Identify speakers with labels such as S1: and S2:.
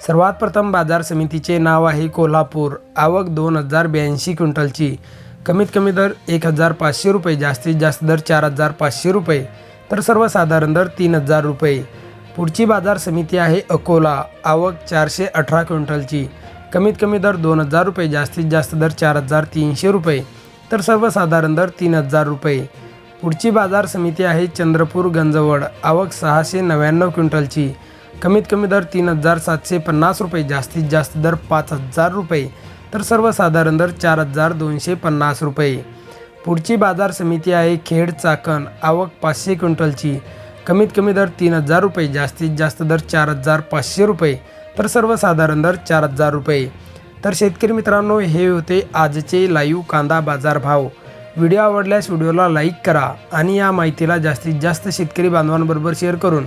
S1: सर्वात प्रथम बाजार समितीचे नाव आहे कोल्हापूर. आवक दोन हजार ब्याऐंशी क्विंटलची. कमीत कमी दर एक हजार पाचशे रुपये जास्तीत जास्त दर चार हजार पाचशे रुपये तर सर्वसाधारण दर तीन हजार रुपये. पुढची बाजार समिती आहे अकोला. आवक चारशे अठरा क्विंटलची. कमीत कमी दर दोन हजार रुपये जास्तीत जास्त दर चार हजार तीनशे रुपये तर सर्वसाधारण दर तीन हजार रुपये. पुढची बाजार समिती आहे चंद्रपूर गंजवड आवक सहाशे नव्याण्णव क्विंटलची. कमीत कमी दर तीन हजार सातशे पन्नास रुपये जास्तीत जास्त दर पाच हजार रुपये तर सर्वसाधारण दर चार हजार दोनशे पन्नास रुपये. पुढची बाजार समिती आहे खेड चाकण आवक पाचशे क्विंटलची. कमीत कमी दर तीन हजार रुपये जास्तीत जास्त दर चार हजार पाचशे रुपये तर सर्वसाधारण दर चार हजार रुपये. तर शेतकरी मित्रांनो हे होते आजचे लाईव्ह कांदा बाजार भाव व्हिडिओ आवडल्यास व्हिडिओला लाईक करा आणि या माहितीला जास्तीत जास्त शेतकरी बांधवांबरोबर शेअर करून